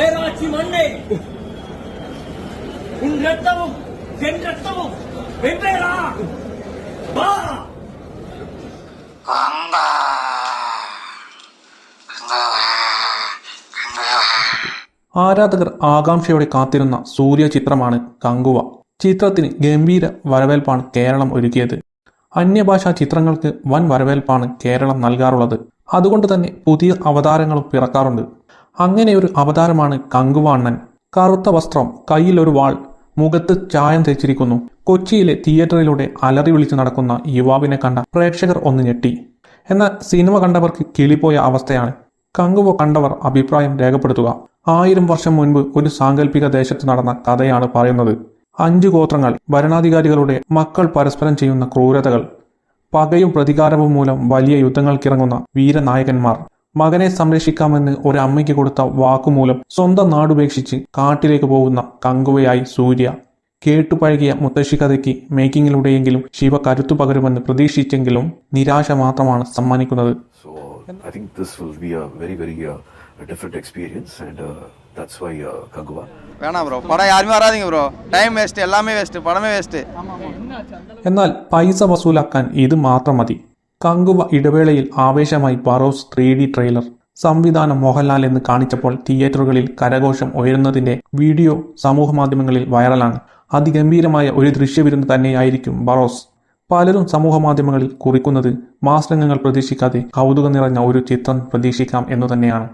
ഏറാച്ചി മണ്ണേ ഉൻ രക്തവും എൻ രക്തവും വെമ്പേറാ ആരാധകർ ആകാംക്ഷയോടെ കാത്തിരുന്ന സൂര്യ ചിത്രമാണ് കങ്കുവ. ചിത്രത്തിന് ഗംഭീര വരവേൽപ്പാണ് കേരളം ഒരുക്കിയത്. അന്യഭാഷാ ചിത്രങ്ങൾക്ക് വൻ വരവേൽപ്പാണ് കേരളം നൽകാറുള്ളത്. അതുകൊണ്ട് തന്നെ പുതിയ അവതാരങ്ങളും പിറക്കാറുണ്ട്. അങ്ങനെ ഒരു അവതാരമാണ് കങ്കുവാണ്ണൻ കറുത്ത വസ്ത്രം കയ്യിൽ ഒരു വാൾ മുഖത്ത് ചായം തേച്ചിരിക്കുന്നു. കൊച്ചിയിലെ തിയേറ്ററിലൂടെ അലറി വിളിച്ചു നടക്കുന്ന യുവാവിനെ കണ്ട പ്രേക്ഷകർ ഒന്ന് ഞെട്ടി. എന്നാൽ സിനിമ കണ്ടവർക്ക് കിളിപ്പോയ അവസ്ഥയാണ്. കങ്കുവ കണ്ടവർ അഭിപ്രായം രേഖപ്പെടുത്തുക. ആയിരം വർഷം മുൻപ് ഒരു സാങ്കല്പിക ദേശത്ത് നടന്ന കഥയാണ് പറയുന്നത്. അഞ്ചു ഗോത്രങ്ങൾ ഭരണാധികാരികളുടെ മക്കൾ പരസ്പരം ചെയ്യുന്ന ക്രൂരതകൾ. പകയും പ്രതികാരവും മൂലം വലിയ യുദ്ധങ്ങൾക്കിറങ്ങുന്ന വീരനായകന്മാർ. മകനെ സംരക്ഷിക്കാമെന്ന് ഒരമ്മയ്ക്ക് കൊടുത്ത വാക്കുമൂലം സ്വന്തം നാടുപേക്ഷിച്ച് കാട്ടിലേക്ക് പോകുന്ന കങ്കുവയായി സൂര്യ. കേട്ടുപഴകിയ മുത്തശ്ശി കഥയ്ക്ക് മേക്കിങ്ങിലൂടെയെങ്കിലും ശിവ കരുത്തു പകരുമെന്ന് പ്രതീക്ഷിച്ചെങ്കിലും നിരാശ മാത്രമാണ് സമ്മാനിക്കുന്നത്. എന്നാൽ പൈസ വസൂലാക്കാൻ ഇത് മാത്രം മതി. കങ്കുവ ഇടവേളയിൽ ആവേശമായി പാറോസ് ത്രീ ഡി ട്രെയിലർ. സംവിധാനം മോഹൻലാൽ എന്ന് കാണിച്ചപ്പോൾ തിയേറ്ററുകളിൽ കരഘോഷം ഉയരുന്നതിന്റെ വീഡിയോ സമൂഹമാധ്യമങ്ങളിൽ വൈറലാണ്. അതിഗംഭീരമായ ഒരു ദൃശ്യവിരുന്ന് തന്നെയായിരിക്കും ബറോസ് പലരും സമൂഹമാധ്യമങ്ങളിൽ കുറിക്കുന്നത് മാസ് രംഗങ്ങൾ പ്രതീക്ഷിക്കാതെ കൗതുകം നിറഞ്ഞ ഒരു ചിത്രം പ്രതീക്ഷിക്കാം എന്നു തന്നെയാണ്.